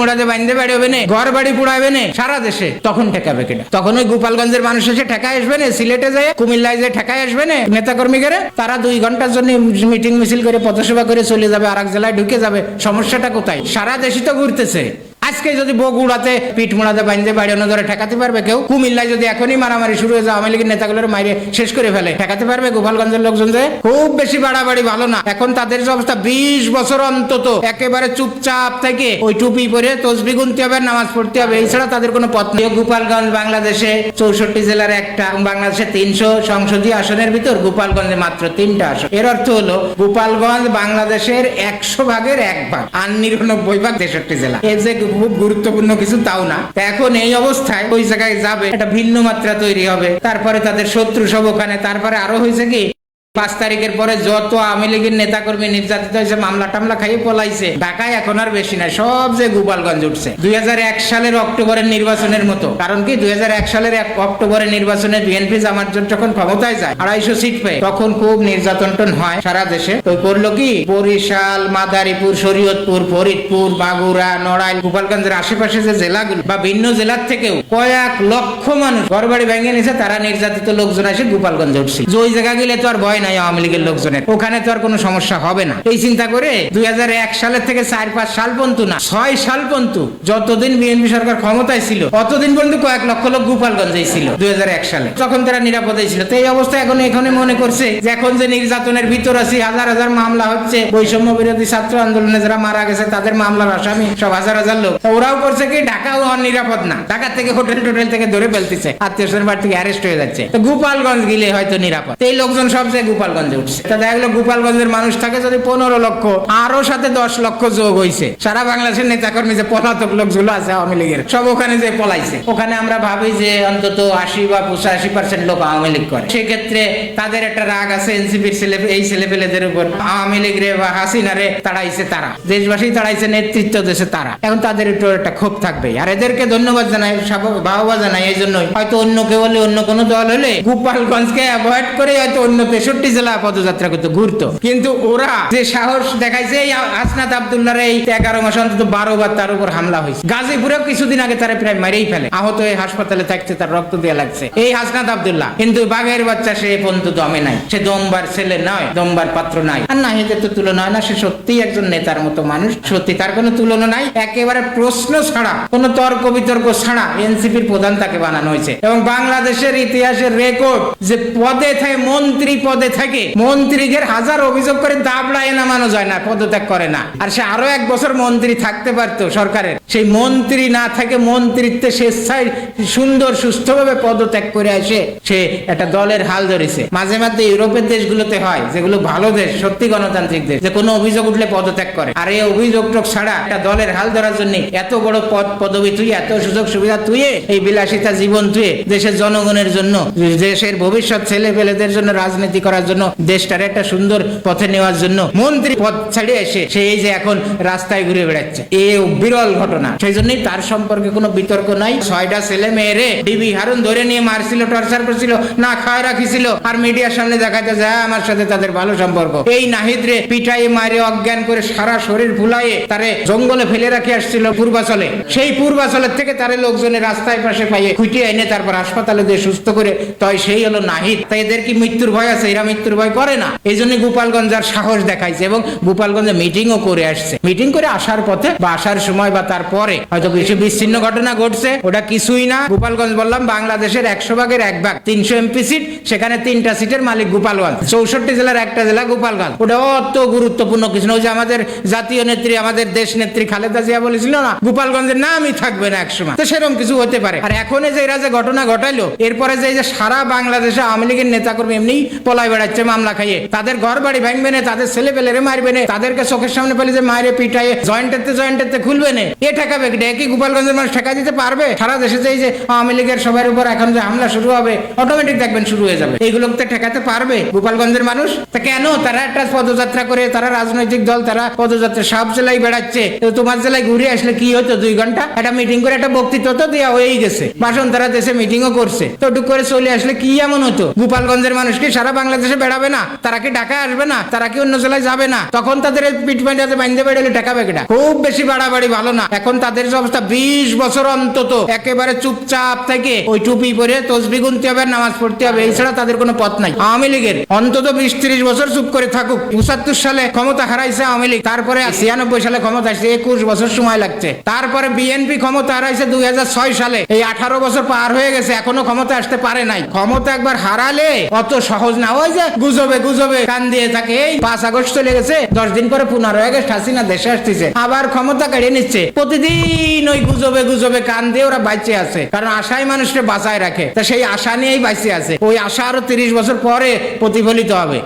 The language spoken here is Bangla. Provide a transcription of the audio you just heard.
মোড়াতে বাড়ি হবে না ঘর বাড়ি পুড়াবে না, সারা দেশে। তখন ঠেকাবে কিনা তখন ওই গোপালগঞ্জের মানুষ এসে ঠেকায় আসবে না, সিলেটে যায়, কুমিল্লায় যায় ঠেকায় আসবে না নেতা কর্মীকে তারা দুই ঘণ্টার জন্য মিটিং মিছিল করে পথসভা করে চলে যাবে আর এক জেলায় ঢুকে যাবে। সমস্যাটা কোথায়? সারা দেশই তো ঘুরতেছে। আজকে যদি বগুড়াতে পিঠ মোড়াতে বাইন্দে বাড়ি অন্য ধরে ঠেকাতে পারবে কেউ? কুমিল্লায় যদি এখনই মারামারি শুরু হয়ে যায়, আওয়ামী লীগের নেতাগুলোর মাইরে শেষ করে ফেলে। ঠেকাতে পারবে গোপালগঞ্জের লোকজন যে? খুব বেশি বাড়াবাড়ি ভালো না। এখন তাদের যে অবস্থা, বিশ বছর অন্তত একেবারে চুপচাপ থেকে ওই টুপি পরে তসবি গুনতে হবে, নামাজ পড়তে হবে এছাড়া তাদের কোনো পথ নেই। গোপালগঞ্জ বাংলাদেশে চৌষট্টি জেলার একটা বাংলাদেশে তিনশো সংসদীয় আসনের ভিতর গোপালগঞ্জে মাত্র তিনটা আসন। এর অর্থ হলো, গোপালগঞ্জ বাংলাদেশের একশো ভাগের এক ভাগ, আর নিরানব্বই ভাগ তেষট্টি জেলা। এর যে খুব গুরুত্বপূর্ণ কিছু তাও না। এখন এই অবস্থায় ওই জায়গায় যাবে, একটা ভিন্ন মাত্রা তৈরি হবে। তারপরে তাদের শত্রু সব ওখানে, তারপরে আরও হয়েছে কি? পাঁচ তারিখের পরে যত আওয়ামী লীগের নেতাকর্মী নির্যাতিত হয়েছে, মামলা টামলা খাইয়ে পলাইছে। ঢাকায় এখন আর বেশি নাই, সব যে গোপালগঞ্জ উঠছে। দুই হাজার এক সালের অক্টোবরের নির্বাচনের মতো। কারণ কি? দুই হাজার এক সালের অক্টোবরের নির্বাচনে বিএনপি জামাত জোট যখন ক্ষমতায় যায়, আড়াইশো সিট পেয়ে, তখন খুব নির্যাতন টন হয় সারা দেশে। তো করল কি? বরিশাল, মাদারীপুর, শরীয়তপুর, ফরিদপুর বাগুড়া নড়াইল, গোপালগঞ্জের আশেপাশে যে জেলাগুলো বা ভিন্ন জেলার থেকেও কয়েক লক্ষ মানুষ ঘরবাড়ি ভেঙে নিছে, তারা নির্যাতিত লোকজন এসে গোপালগঞ্জ উঠছে। যে ওই জায়গা গেলে তো আর ভয় নাই আওয়ামী লীগের লোকজনের। ওখানে তো আর কোনো সমস্যা হবে না। এই চিন্তা করে দুই সালের থেকে চার পাঁচ সাল পর্যন্ত না, ছয় সাল পর্যন্ত যতদিন বিএনপি সরকার ক্ষমতায় ছিল পর্যন্ত কয়েক লক্ষ লোক গোপালগঞ্জে ছিল, দুই সালে। তখন তারা নিরাপদে ছিল। তো এই অবস্থা এখন এখানে মনে করছে যে এখন যে নির্যাতনের ভিতর আছি, হাজার হাজার মামলা হচ্ছে। বৈষম্য বিরোধী ছাত্র আন্দোলনে যারা মারা গেছে, তাদের মামলার আসামি সব হাজার হাজার লোক। ওরাও করছে কি, ঢাকাও নিরাপদ না। ঢাকা থেকে হোটেল টোটেল থেকে ধরে ফেলতেছে। আত্মীয় স্বজন থেকে অ্যারেস্ট হয়ে যাচ্ছে। তো গোপালগঞ্জ গেলে হয়তো নিরাপদ। এই লোকজন সব গোপালগঞ্জে উঠছে। তা দেখা গেলো গোপালগঞ্জের মানুষ থাকে যদি পনেরো লক্ষ, আরও সাথে দশ লক্ষ যোগ হয়েছে সারা বাংলাদেশের নেতাকর্মী যে পলাতক লোকগুলো আছে আওয়ামী লীগের, সব ওখানে যে পলাইছে। ওখানে আমরা ভাবি যে অন্তত আশি বা পঁচাশি পার্সেন্ট লোক আওয়ামী লীগ করে। সেক্ষেত্রে তাদের একটা রাগ আছে এনসিপির ছেলে, এই ছেলে পেলেদের উপর। আওয়ামী লীগ রে বা হাসিনা রে তাড়াইছে তারা। দেশবাসী তাড়াইছে, নেতৃত্ব দেশে তারা। এখন তাদের একটু একটা ক্ষোভ থাকবে আর এদেরকে ধন্যবাদ জানাই বাহবা জানাই এই জন্যই। হয়তো অন্য কেউ হলে, অন্য কোনো দল হলে গোপালগঞ্জকে অ্যাভয়েড করে হয়তো অন্য তেষট্টি জেলা পদযাত্রা করতে, ঘুরতো। কিন্তু ওরা যে সাহস দেখাইছে, এই হাসনাত আবদুল্লাহর এই এগারো মাস অন্তত বারো বার তার উপর হামলা হয়েছে। গাজীপুরেও কিছুদিন আগে তারা প্রায় মেরেই ফেলে। আহত হয়ে হাসপাতালে থাকছে তার রক্ত দেওয়া লাগছে। এই হাসনাত আবদুল্লাহ, কিন্তু বাঘের বাচ্চা সে পর্যন্ত দমে নাই। সে দমবার ছেলে নয়, দমবার পাত্র নাই। আর না, এদের তো তুলনা হয় না, সে সত্যিই একজন নেতার মতো মানুষ। সত্যি তার কোনো তুলনা নাই, একেবারে প্রশ্ন ছাড়া, কোনো তর্ক বিতর্ক ছাড়া এনসিপির প্রধান তাকে বানানো হয়েছে। এবং বাংলাদেশের ইতিহাসের রেকর্ড যে পদে থাকে মন্ত্রী পদে থাকে। মন্ত্রীদের হাজার অভিযোগ করে দাবড়ায় নামানো যায় না, পদত্যাগ করে না। আর সে আরও এক বছর মন্ত্রী থাকতে পারতো সরকারের। সেই মন্ত্রী না থাকে মন্ত্রিত্বে স্বেচ্ছায় সুন্দর সুস্থভাবে পদত্যাগ করে আসে। সে একটা দলের হাল ধরেছে। মাঝে মাঝে ইউরোপের দেশগুলোতে হয়, যেগুলো ভালো দেশ, সত্যি গণতান্ত্রিক দেশ, যে কোনো অভিযোগ উঠলে পদত্যাগ করে। আর এই অভিযোগ টোক ছাড়া একটা দলের হাল ধরার জন্য এত বড় পদ, পদবি তুই, এত সুযোগ সুবিধা তুই, এই বিলাসিতা জীবন তুই, দেশের জনগণের জন্য, দেশের ভবিষ্যৎ ছেলে পেলেদের জন্য রাজনীতি করার জন্য, দেশটার একটা সুন্দর পথে নেওয়ার জন্য মন্ত্রী পদ ছাড়িয়ে এসে সে এই যে এখন রাস্তায় ঘুরে বেড়াচ্ছে। এ বিরল ঘটনা। সেই জন্যই তার সম্পর্কে কোনো বিতর্ক নাই। ছয়টা ছেলে মেয়েরে ডিবি হারুন ধরে নিয়ে মারছিল, টর্চার করছিল, না খায় রাখিছিল। আর মিডিয়ার সামনে দেখাতে যায় আমার সাথে তাদের ভালো সম্পর্ক। এই নাহিদ রে পিটাইয়ে মারে অজ্ঞান করে সারা শরীর ফুলাইয়ে তারে জঙ্গলে ফেলে রাখি আসছিল পূর্বাচলে। সেই পূর্বাচলের থেকে তারে লোকজনের রাস্তায় পাশে পাইয়ে খুঁটিয়ে এনে তারপর হাসপাতালে দিয়ে সুস্থ করে তাই সেই হলো নাহিদ। তাই এদের কি মৃত্যুর ভয় আছে? এরা মৃত্যুর ভয় করে না। এই জন্য গোপালগঞ্জ আর সাহস দেখাইছে এবং গোপালগঞ্জে মিটিংও করে আসছে। মিটিং করে আসার পথে বা আসার সময় বা তারপরে হয়তো কিছু বিচ্ছিন্ন ঘটনা ঘটছে, ওটা কিছুই না। গোপালগঞ্জ বললাম, বাংলাদেশের একশো ভাগের এক ভাগ, তিনশো এমপি সিট, সেখানে তিনটা সিটের মালিক গোপালগঞ্জ। চৌষট্টি জেলার একটা জেলা গোপালগঞ্জ। ওটা অত গুরুত্বপূর্ণ কিছু না। ওই যে আমাদের জাতীয় নেত্রী, আমাদের দেশ নেত্রী খালেদা জিয়া বলেছিল না, গোপালগঞ্জের নামই থাকবে না একসময়। তো সেরকম কিছু হতে পারে। আর এখন যে এরা যে ঘটনা ঘটাইলো, এরপরে যে সারা বাংলাদেশে আওয়ামী লীগের নেতাকর্মী এমনি পলাই বেড়াচ্ছে, মামলা খাইয়ে। তাদের ঘর বাড়ি ভাঙবে না, তাদের ছেলে পেলেরে মারবে না। তাদেরকে চোখের সামনে পেলে যে মায়ের পিটাইয়ে জয়েন্টেতে জয়েন্টেতে খুলবে না। এ ঠেকাবে কি গোপালগঞ্জের মানুষ ঠেকা দিতে পারবে? সারা দেশে যে যে আওয়ামী লীগের সবার উপর এখন যে হামলা শুরু হবে অটোমেটিক দেখবেন শুরু হয়ে যাবে। এইগুলোকে ঠেকাতে পারবে গোপালগঞ্জের মানুষ? তা কেন? তারা একটা পদযাত্রা করে, তারা রাজনৈতিক দল, তারা পদযাত্রা সব জেলায় বেড়াচ্ছে। তো তোমার জেলায় ঘুরে আসলে কি হতো দুই ঘণ্টা? একটা মিটিং করে একটা বক্তৃত্ব তো দেওয়া হয়েই গেছে। ভাষণ তারা দেশে মিটিংও করছে। তো টুক করে চলে আসলে কি এমন হতো? গোপালগঞ্জের মানুষ কি সারা বাংলাদেশ বাংলাদেশে বেড়াবে না, তারা কি ঢাকায় আসবে না, তারা কি অন্য জেলায় যাবে না? তখন তাদের পিটমেন্টাতে বাইন্দে বেড়ালে ঠেকাবে কেটা খুব বেশি বাড়াবাড়ি ভালো না। এখন তাদের যে অবস্থা, বিশ বছর অন্তত একেবারে চুপচাপ থেকে ওই টুপি পরে তসবি গুনতে হবে নামাজ পড়তে হবে এছাড়া তাদের কোনো পথ নাই। আওয়ামী লীগের অন্তত বিশ ত্রিশ বছর চুপ করে থাকুক। পঁচাত্তর সালে ক্ষমতা হারাইছে আওয়ামী লীগ, তারপরে ছিয়ানব্বই সালে ক্ষমতা আসছে, একুশ বছর সময় লাগছে। তারপরে বিএনপি ক্ষমতা হারাইছে দুই হাজার ছয় সালে। এই আঠারো বছর পার হয়ে গেছে, এখনও ক্ষমতা আসতে পারে নাই। ক্ষমতা একবার হারালে অত সহজ না। ওই যে গুজবে গুজবে কান দিয়ে থাকে এই পাঁচ আগস্ট চলে গেছে, দশ দিন পরে পনেরোই আগস্ট হাসিনা দেশে আসতেছে। আবার ক্ষমতা কেড়ে নিচ্ছে। প্রতিদিন ওই গুজবে গুজবে কান দিয়ে ওরা বাইচে আছে। কারণ আশাই মানুষকে বাঁচায় রাখে। তা সেই আশা নিয়েই বাইচে আছে। ওই আশা আরও তিরিশ বছর পরে প্রতিফলিত হবে।